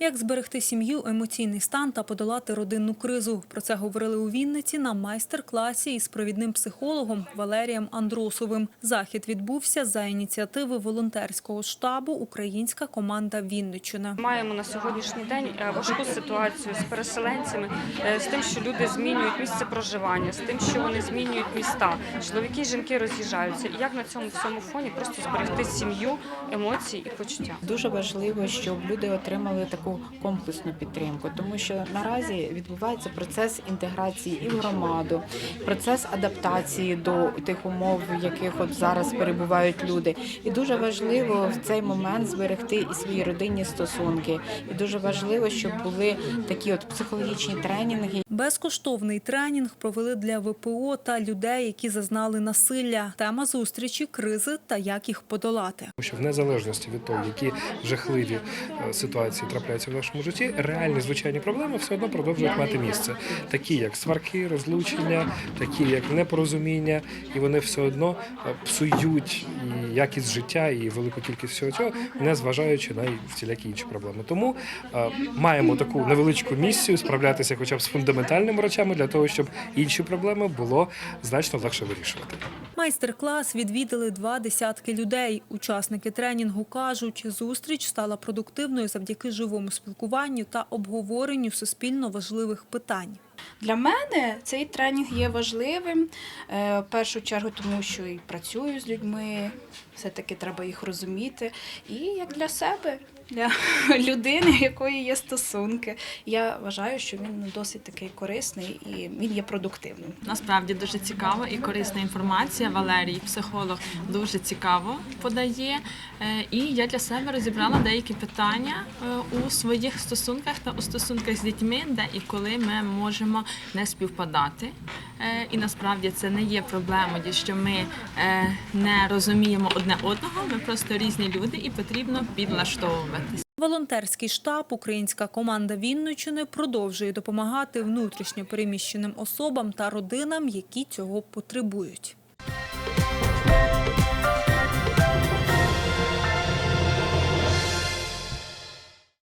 Як зберегти сім'ю, емоційний стан та подолати родинну кризу? Про це говорили у Вінниці на майстер-класі із провідним психологом Валерієм Андросовим. Захід відбувся за ініціативи волонтерського штабу Українська команда Вінниччина. Маємо на сьогоднішній день е, важку ситуацію з переселенцями, е, з тим, що люди змінюють місце проживання, з тим, що вони змінюють міста. Чоловіки і жінки роз'їжджаються. І як на цьому всьому фоні просто зберегти сім'ю, емоції і почуття? Дуже важливо, щоб люди отримали таку комплексну підтримку, тому що наразі відбувається процес інтеграції і в громаду, процес адаптації до тих умов, в яких от зараз перебувають люди. І дуже важливо в цей момент зберегти і свої родинні стосунки. І дуже важливо, щоб були такі от психологічні тренінги, Безкоштовний тренінг провели для ВПО та людей, які зазнали насилля. Тема зустрічі кризи та як їх подолати. Що в незалежності від того, які жахливі е, ситуації трапляються в нашому житті, реальні звичайні проблеми все одно продовжують мати місце, такі як сварки, розлучення, такі як непорозуміння, і вони все одно е, псують і якість життя, і велику кількість всього цього, не зважаючи на всілякі інші проблеми. Тому е, маємо таку невеличку місію справлятися, хоча б з фундаментальними речами, для того, щоб інші проблеми було значно легше вирішувати. Майстер-клас відвідали два десятки людей. Учасники тренінгу кажуть, зустріч стала продуктивною завдяки живому спілкуванню та обговоренню суспільно важливих питань. Для мене цей тренінг є важливим е, в першу чергу, тому що і працюю з людьми, все-таки треба їх розуміти. І як для себе, для людини, якої є стосунки. Я вважаю, що він досить такий корисний і він є продуктивним. Насправді дуже цікава і корисна інформація. Валерій, психолог, дуже цікаво подає. Е, І я для себе розібрала деякі питання е, у своїх стосунках та у стосунках з дітьми, де і коли ми можемо не співпадати. Е, І насправді це не є проблемою, що ми е, не розуміємо одне одного. Ми просто різні люди, і потрібно підлаштовуватися. Волонтерський штаб Українська команда Вінничини продовжує допомагати внутрішньо переміщеним особам та родинам, які цього потребують.